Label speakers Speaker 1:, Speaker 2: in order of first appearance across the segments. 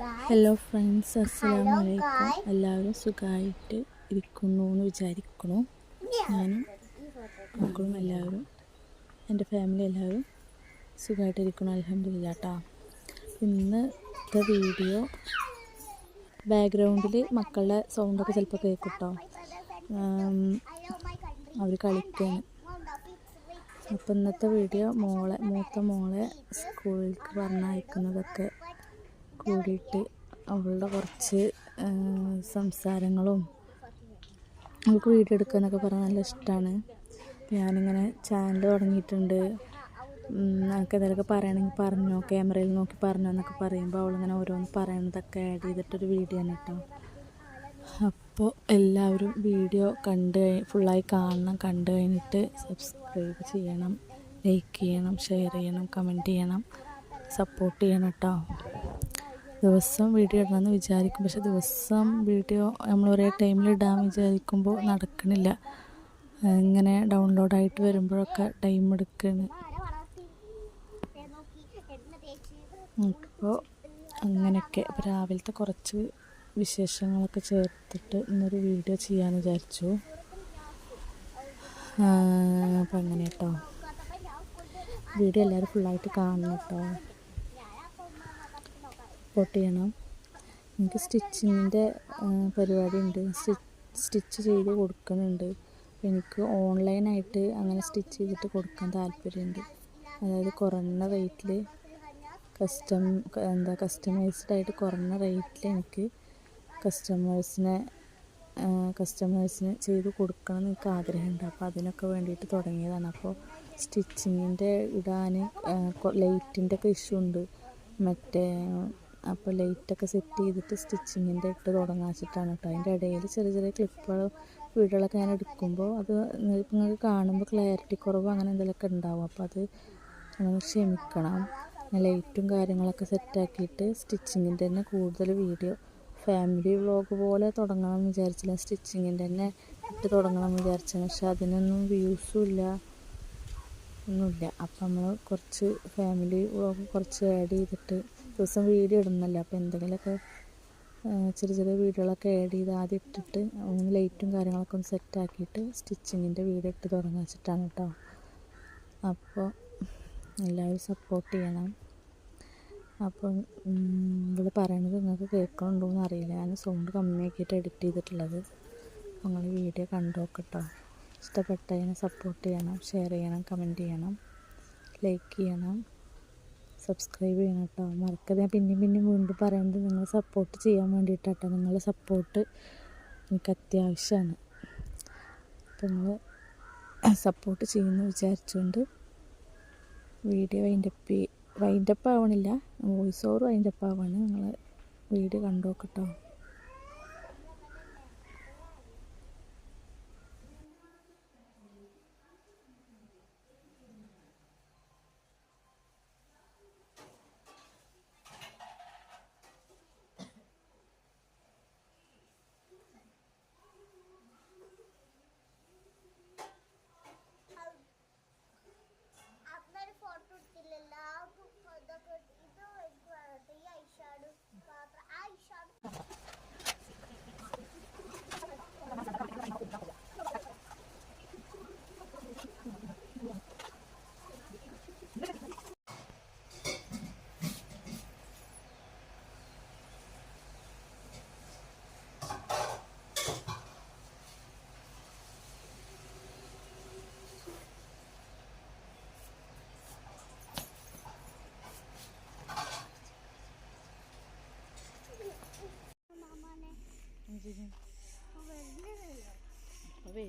Speaker 1: Hello friends അസ്സാം വലൈക്കും എല്ലാവരും സുഖമായിട്ട് ഇരിക്കുന്നു എന്ന് വിചാരിക്കുന്നു. ഞാനും മക്കളും എല്ലാവരും എന്റെ ഫാമിലി എല്ലാവരും സുഖമായിട്ട് ഇരിക്കണം അലഹമില്ല കേട്ടോ ഇന്നത്തെ വീഡിയോ ബാക്ക്ഗ്രൗണ്ടിൽ മക്കളുടെ സൗണ്ടൊക്കെ ചിലപ്പോൾ കേൾക്കും കേട്ടോ അവർ കളിക്കുകയാണ് അപ്പം ഇന്നത്തെ വീഡിയോ മോളെ മൂത്ത മോളെ സ്കൂളിലേക്ക് പറഞ്ഞയക്കുന്നതൊക്കെ കൂടിയിട്ട് അവളുടെ കുറച്ച് സംസാരങ്ങളും അവൾക്ക് വീഡിയോ എടുക്കാനൊക്കെ പറഞ്ഞാൽ നല്ല ഇഷ്ടമാണ് ഞാനിങ്ങനെ ചാനൽ തുടങ്ങിയിട്ടുണ്ട്. നമുക്ക് എന്തെങ്കിലുമൊക്കെ പറയണമെങ്കിൽ പറഞ്ഞോ ക്യാമറയിൽ നോക്കി പറഞ്ഞോ എന്നൊക്കെ പറയുമ്പോൾ അവളിങ്ങനെ ഓരോന്ന് പറയണതൊക്കെ ആഡ് ചെയ്തിട്ടൊരു വീഡിയോ ആണ് കേട്ടോ. അപ്പോൾ എല്ലാവരും വീഡിയോ കണ്ട് ഫുള്ളായി കാണണം കണ്ടു കഴിഞ്ഞിട്ട് സബ്സ്ക്രൈബ് ചെയ്യണം ലൈക്ക് ചെയ്യണം ഷെയർ ചെയ്യണം കമന്റ് ചെയ്യണം സപ്പോർട്ട് ചെയ്യണം കേട്ടോ. ദിവസം വീഡിയോ ഇടണമെന്ന് വിചാരിക്കും. പക്ഷെ ദിവസം വീഡിയോ നമ്മൾ ഒരേ ടൈമിൽ ഇടാൻ വിചാരിക്കുമ്പോൾ നടക്കണില്ല. ഇങ്ങനെ ഡൗൺലോഡായിട്ട് വരുമ്പോഴൊക്കെ ടൈം എടുക്കുന്നു അപ്പോൾ അങ്ങനെയൊക്കെ. അപ്പോൾ രാവിലത്തെ കുറച്ച് വിശേഷങ്ങളൊക്കെ ചേർത്തിട്ട് ഇന്നൊരു വീഡിയോ ചെയ്യാൻ വിചാരിച്ചു. അപ്പം അങ്ങനെ കേട്ടോ. വീഡിയോ എല്ലാവരും ഫുള്ളായിട്ട് കാണണം കേട്ടോ. സപ്പോർട്ട് ചെയ്യണം. എനിക്ക് സ്റ്റിച്ചിങ്ങിന്റെ പരിപാടി ഉണ്ട് സ്റ്റിച്ച് ചെയ്ത് കൊടുക്കുന്നുണ്ട്. എനിക്ക് ഓൺലൈനായിട്ട് അങ്ങനെ സ്റ്റിച്ച് ചെയ്തിട്ട് കൊടുക്കാൻ താല്പര്യമുണ്ട്. അതായത് കുറഞ്ഞ റേറ്റിൽ കസ്റ്റം എന്താ കസ്റ്റമൈസ്ഡ് ആയിട്ട് കുറഞ്ഞ റേറ്റിൽ എനിക്ക് കസ്റ്റമേഴ്സിനെ കസ്റ്റമേഴ്സിന് ചെയ്ത് കൊടുക്കണം എന്ന് എനിക്ക് ആഗ്രഹമുണ്ട്. അപ്പോൾ അതിനൊക്കെ വേണ്ടിയിട്ട് തുടങ്ങിയതാണ്. അപ്പോൾ സ്റ്റിച്ചിങ്ങിന്റെ ഇടാൻ ലൈറ്റിന്റെ ഒക്കെ ഇഷ്യൂ ഉണ്ട്. മറ്റേ അപ്പോൾ ലൈറ്റൊക്കെ സെറ്റ് ചെയ്തിട്ട് സ്റ്റിച്ചിങ്ങിന്റെ ഇട്ട് തുടങ്ങാൻ വെച്ചിട്ടാണ് കേട്ടോ. അതിന്റെ ഇടയിൽ ചെറിയ ചെറിയ ക്ലിപ്പുകൾ വീടുകളൊക്കെ ഞാൻ എടുക്കുമ്പോൾ അത് നിങ്ങൾക്ക് കാണുമ്പോൾ ക്ലാരിറ്റി കുറവ് അങ്ങനെ എന്തെങ്കിലുമൊക്കെ ഉണ്ടാവും. അപ്പോൾ അത് നമ്മൾ ക്ഷമിക്കണം. ഞാൻ ലൈറ്റും കാര്യങ്ങളൊക്കെ സെറ്റാക്കിയിട്ട് സ്റ്റിച്ചിങ്ങിന്റെ തന്നെ കൂടുതൽ വീഡിയോ ഫാമിലി വ്ളോഗ് പോലെ തുടങ്ങണം എന്ന് വിചാരിച്ചില്ല. സ്റ്റിച്ചിങ്ങിന്റെ തന്നെ ഇട്ട് തുടങ്ങണം എന്ന് വിചാരിച്ചത് പക്ഷെ അതിനൊന്നും വ്യൂസും ഇല്ല. ഒന്നുമില്ല. അപ്പം നമ്മൾ കുറച്ച് ഫാമിലി വ്ളോഗ് കുറച്ച് ആഡ് ചെയ്തിട്ട് ദിവസം വീഡിയോ ഇടുന്നല്ലോ? അപ്പോൾ എന്തെങ്കിലുമൊക്കെ ചെറിയ ചെറിയ വീഡിയോകളൊക്കെ ആഡ് ചെയ്ത് ആദ്യം ഇട്ടിട്ട് ഒന്ന് ലൈറ്റും കാര്യങ്ങളൊക്കെ ഒന്ന് സെറ്റാക്കിയിട്ട് സ്റ്റിച്ചിങ്ങിന്റെ വീഡിയോ ഇട്ട് തുടങ്ങി വെച്ചിട്ടാണ് കേട്ടോ അപ്പോൾ എല്ലാവരും സപ്പോർട്ട് ചെയ്യണം. അപ്പം ഇവിടെ പറയണത് നിങ്ങൾക്ക് കേൾക്കണുണ്ടോ എന്ന് അറിയില്ല. ഞാൻ സൗണ്ട് കമ്മിയാക്കിയിട്ട് എഡിറ്റ് ചെയ്തിട്ടുള്ളത്. നിങ്ങൾ വീഡിയോ കണ്ടു നോക്കട്ടോ ഇഷ്ടപ്പെട്ടതിനെ സപ്പോർട്ട് ചെയ്യണം ഷെയർ ചെയ്യണം കമന്റ് ചെയ്യണം ലൈക്ക് ചെയ്യണം സബ്സ്ക്രൈബ് ചെയ്യണം കേട്ടോ മറക്കത് ഞാൻ പിന്നെയും പിന്നെയും വീണ്ടും പറയുന്നത് നിങ്ങൾ സപ്പോർട്ട് ചെയ്യാൻ വേണ്ടിയിട്ടാട്ടോ നിങ്ങളുടെ സപ്പോർട്ട് എനിക്ക് അത്യാവശ്യമാണ് അപ്പം നിങ്ങൾ സപ്പോർട്ട് ചെയ്യുമെന്ന് വിചാരിച്ചുകൊണ്ട് video wind up wind up ആവണില്ല. വോയിസ് ഓവർ വൈൻഡപ്പ് ആവാണ്. നിങ്ങൾ വീഡിയോ കണ്ടു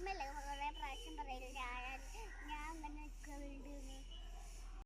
Speaker 2: ഇമ്മല്ലേ കുറേ പ്രാവശ്യം പറയില്ല ഞാൻ അങ്ങനെ നിൽക്കുന്നുണ്ട്